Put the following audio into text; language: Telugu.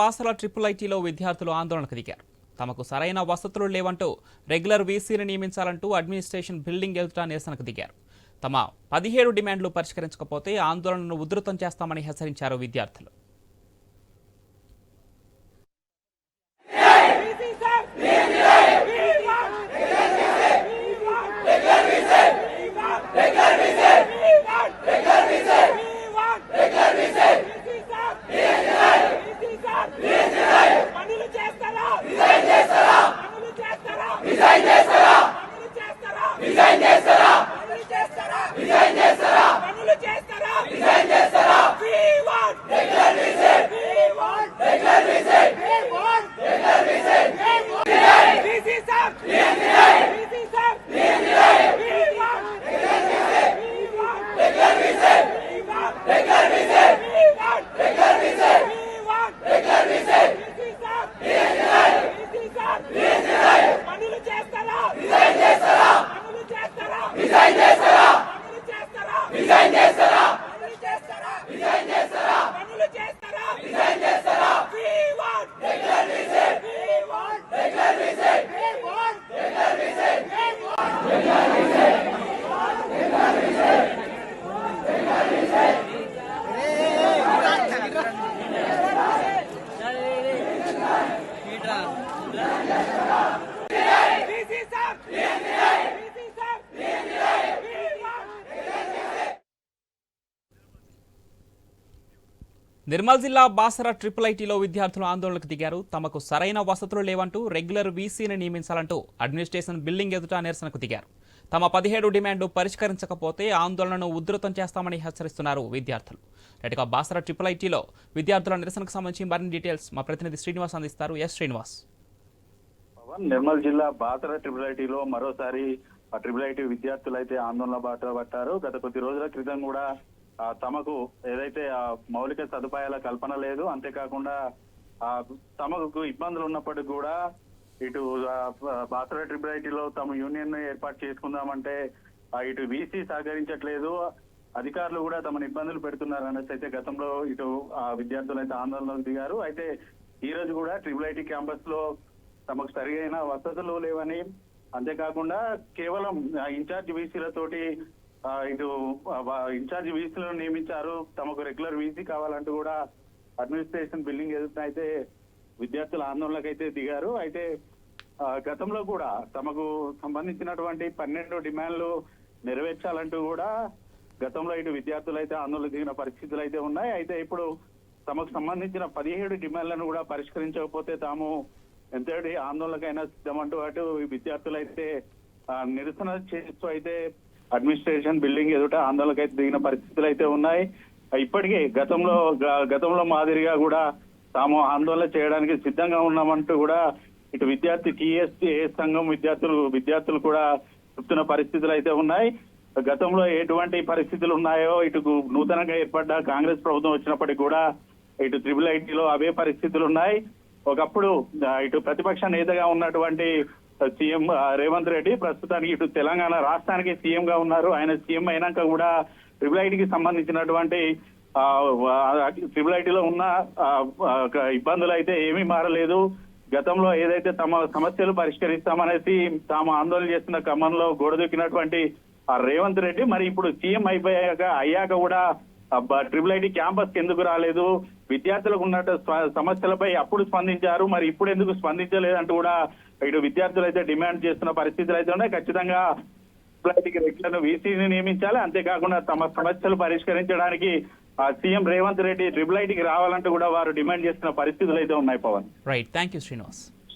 పాసల ట్రిపుల్ ఐటీలో విద్యార్థులు ఆందోళనకు దిగారు. తమకు సరైన వసతులు లేవంటూ రెగ్యులర్ వీసీని నియమించాలంటూ అడ్మినిస్ట్రేషన్ బిల్డింగ్ ఎదుట నిరసనకు దిగారు. తమ పదిహేడు డిమాండ్లు పరిష్కరించకపోతే ఆందోళనను ఉధృతం చేస్తామని హెచ్చరించారు విద్యార్థులు. Yeah. నిర్మల్ జిల్లా బాసర ట్రిపుల్ ఐటీలో విద్యార్థులు ఆందోళనకు దిగారు. తమకు సరైన వసతులు లేవంటూ రెగ్యులర్ వీసీని నియమించాలంటూ అడ్మినిస్ట్రేషన్ బిల్డింగ్ ఎదుట నిరసనకు దిగారు. తమ పదిహేడు డిమాండ్లు పరిష్కరించకపోతే ఆందోళనను ఉధృతం చేస్తామని హెచ్చరిస్తున్నారు విద్యార్థులు. నేటిగా బాసర ట్రిపుల్ ఐటీలో విద్యార్థుల నిరసనకు సంబంధించి మరిన్ని డీటెయిల్స్ మా ప్రతినిధి శ్రీనివాస్ అందిస్తారు. ఎస్ శ్రీనివాస్. నిర్మల్ జిల్లా బాసర ట్రిపుల్ ఐటీలో మరోసారి ఆ ట్రిపుల్ ఐటీ విద్యార్థులు అయితే ఆందోళన బాట పట్టారు. గత కొద్ది రోజుల క్రితం కూడా తమకు ఏదైతే ఆ మౌలిక సదుపాయాల కల్పన లేదు అంతేకాకుండా ఆ తమకు ఇబ్బందులు ఉన్నప్పటికీ కూడా ఇటు బాసర ట్రిపుల్ ఐటీలో తమ యూనియన్ ఏర్పాటు చేసుకుందామంటే ఇటు వీసీ సహకరించట్లేదు. అధికారులు కూడా తమను ఇబ్బందులు పెడుతున్నారు అనేసి అయితే గతంలో ఇటు ఆ విద్యార్థులు అయితే ఆందోళనకు దిగారు. అయితే ఈ రోజు కూడా ట్రిపుల్ ఐటీ క్యాంపస్లో తమకు సరిగైన వసతులు లేవని అంతేకాకుండా కేవలం ఇన్ఛార్జ్ వీసీలతోటి ఇటు ఇన్ఛార్జ్ వీసీలను నియమించారు. తమకు రెగ్యులర్ వీసీ కావాలంటూ కూడా అడ్మినిస్ట్రేషన్ బిల్డింగ్ ఎదుట అయితే విద్యార్థుల ఆందోళనకు అయితే దిగారు. అయితే గతంలో కూడా తమకు సంబంధించినటువంటి పన్నెండు డిమాండ్లు నెరవేర్చాలంటూ కూడా గతంలో ఇటు విద్యార్థులు అయితే ఆందోళన దిగిన పరిస్థితులు అయితే ఉన్నాయి. అయితే ఇప్పుడు తమకు సంబంధించిన పదిహేడు డిమాండ్లను కూడా పరిష్కరించకపోతే తాము ఎంతటి ఆందోళనకైనా సిద్ధమంటూ అటు విద్యార్థులు అయితే నిరసన చేస్తూ అయితే అడ్మినిస్ట్రేషన్ బిల్డింగ్ ఎదుట ఆందోళనకు అయితే దిగిన పరిస్థితులు అయితే ఉన్నాయి. ఇప్పటికే గతంలో గతంలో మాదిరిగా కూడా తాము ఆందోళన చేయడానికి సిద్ధంగా ఉన్నామంటూ కూడా ఇటు విద్యార్థి టీఎస్సీ సంఘం విద్యార్థులు విద్యార్థులు కూడా చెప్తున్న పరిస్థితులు అయితే ఉన్నాయి. గతంలో ఎటువంటి పరిస్థితులు ఉన్నాయో ఇటు నూతనంగా ఏర్పడ్డ కాంగ్రెస్ ప్రభుత్వం వచ్చినప్పటికీ కూడా ఇటు త్రిబుల్ ఐటీలో అవే పరిస్థితులు ఉన్నాయి. ఒకప్పుడు ఇటు ప్రతిపక్ష నేతగా ఉన్నటువంటి సీఎం రేవంత్ రెడ్డి. ప్రస్తుతానికి ఇటు తెలంగాణ రాష్ట్రానికి సీఎం గా ఉన్నారు. ఆయన సీఎం అయినాక కూడా ట్రిపుల్ ఐటీకి సంబంధించినటువంటి ఆ, ట్రిపుల్ ఐటీలో ఉన్న ఇబ్బందులు అయితే ఏమీ మారలేదు. గతంలో ఏదైతే తమ సమస్యలు పరిష్కరిస్తామనేసి తాము ఆందోళన చేస్తున్న క్రమంలో గోడదూకినటువంటి ఆ రేవంత్ రెడ్డి మరి ఇప్పుడు సీఎం అయిపోయాక అయ్యాక కూడా ట్రిపుల్ ఐటీ క్యాంపస్ ఎందుకు రాలేదు? విద్యార్థులకు ఉన్న సమస్యలపై అప్పుడు స్పందించారు. మరి ఇప్పుడు ఎందుకు స్పందించలేదంటూ కూడా ఇటు విద్యార్థులు అయితే డిమాండ్ చేస్తున్న పరిస్థితులు అయితే ఉన్నాయి. ఖచ్చితంగా రెగ్యులర్ వీసీని నియమించాలి. అంతేకాకుండా తమ సమస్యలు పరిష్కరించడానికి ఆ సీఎం రేవంత్ రెడ్డి ట్రిపుల్ ఐటీకి రావాలంటూ కూడా వారు డిమాండ్ చేస్తున్న పరిస్థితులు అయితే ఉన్నాయి Pawan. Right thank you Srinivas